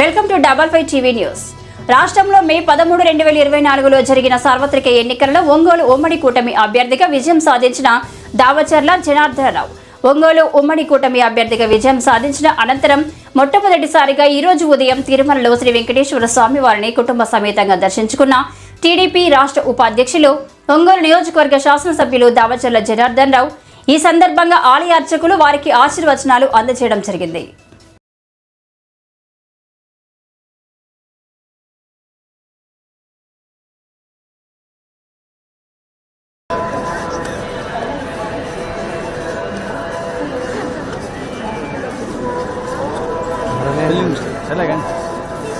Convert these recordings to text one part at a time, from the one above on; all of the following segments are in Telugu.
Welcome to double five TV news. రాష్ట్రంలో మే పదమూడు రెండు వేల ఇరవై నాలుగులో జరిగిన సార్వత్రిక ఎన్నికలలో ఒంగోలు ఉమ్మడి కూటమి అభ్యర్థిగా విజయం సాధించిన దావచర్ల జనార్దనరావు. ఒంగోలు ఉమ్మడి కూటమి అభ్యర్థిగా విజయం సాధించిన అనంతరం మొట్టమొదటిసారిగా ఈ రోజు ఉదయం తిరుమలలో శ్రీ వెంకటేశ్వర స్వామి వారిని కుటుంబ సమేతంగా దర్శించుకున్న టీడీపీ రాష్ట్ర ఉపాధ్యక్షులు ఒంగోలు నియోజకవర్గ శాసనసభ్యులు దావచర్ల జనార్దన్ రావు ఈ సందర్భంగా ఆలయ అర్చకులు వారికి ఆశీర్వచనాలు అందజేయడం జరిగింది.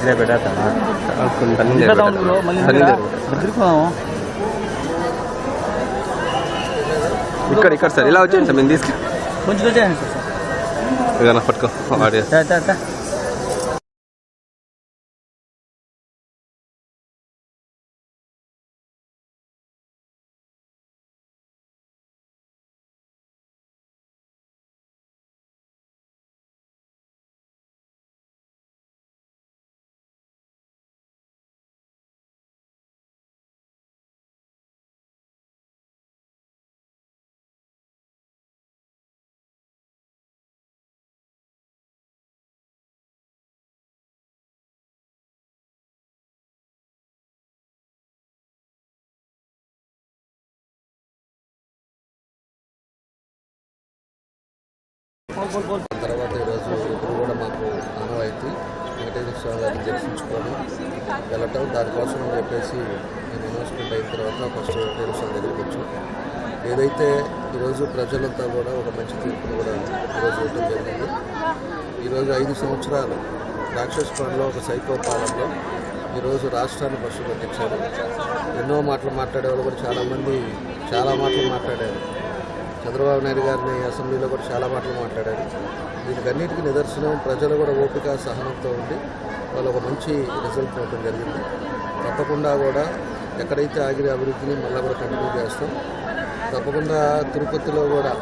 ఇదే తిరుగుతున్నాము ఇక్కడ ఇక్కడ సార్. ఇలా వచ్చేయండి సార్ మేము తీసుకు కొంచెం వచ్చేయండి సార్. ఏదైనా పట్టుకో తర్వాత ఈరోజు ఇప్పుడు కూడా మాకు ఆనవాయితీ వెంకటేశ్వర స్వామి గారిని దర్శించుకొని వెళ్ళటం. దానికోసం అని చెప్పేసి నేను అనౌన్స్మెంట్ అయిన తర్వాత ఫస్ట్ వెంకటేశ్వర స్వామి దగ్గరికి వచ్చాం ఏదైతే ఈరోజు ప్రజలంతా కూడా ఒక మంచి తీర్పును కూడా ఈరోజు ఇవ్వడం జరిగింది. ఈరోజు ఐదు సంవత్సరాలు రాక్షస్ పనిలో ఒక సైకో పాలనలో ఈరోజు రాష్ట్రాన్ని పశువు పట్టించారు ఎన్నో మాటలు మాట్లాడే వాళ్ళు కూడా చాలామంది చాలా మాటలు మాట్లాడారు. చంద్రబాబు నాయుడు గారిని అసెంబ్లీలో కూడా చాలా మాటలు మాట్లాడారు. దీనికన్నిటికీ నిదర్శనం ప్రజలు కూడా ఓపిక సహనంతో ఉండి వాళ్ళు ఒక మంచి రిజల్ట్ ఇవ్వడం జరిగింది. తప్పకుండా కూడా ఎక్కడైతే ఆగిన అభివృద్ధిని మళ్ళీ కూడా కంటిన్యూ చేస్తాం. తప్పకుండా తిరుపతిలో కూడా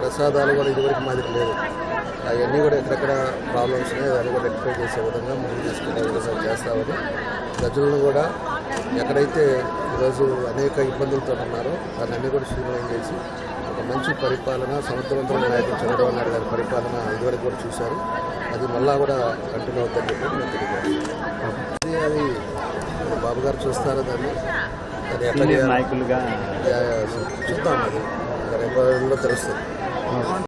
ప్రసాదాలు కూడా ఇదివరకు మాదిరి లేదు అవన్నీ కూడా ఎక్కడెక్కడ ప్రాబ్లమ్స్ ఉన్నాయి దాన్ని కూడా రెక్టిఫై చేసే విధంగా ముందు తీసుకునే విధంగా చేస్తామని ప్రజలను కూడా ఎక్కడైతే ఈరోజు అనేక ఇబ్బందులతో ఉన్నారో దాన్ని అన్నీ కూడా స్ట్రీమ్లైన్ చేసి మంచి పరిపాలన సమర్థవంతమైన నాయకుడు చంద్రబాబు నాయుడు గారి పరిపాలన ఇదివరకు కూడా చూశారు. అది మళ్ళా కూడా కంటిన్యూ అవుతుందని చెప్పి నేను తెలియజేస్తాను అది బాబు గారు చూస్తారో దాన్ని. అది ఎట్లా నాయకులుగా చూద్దాం అది రేపు రోజుల్లో తెలుస్తుంది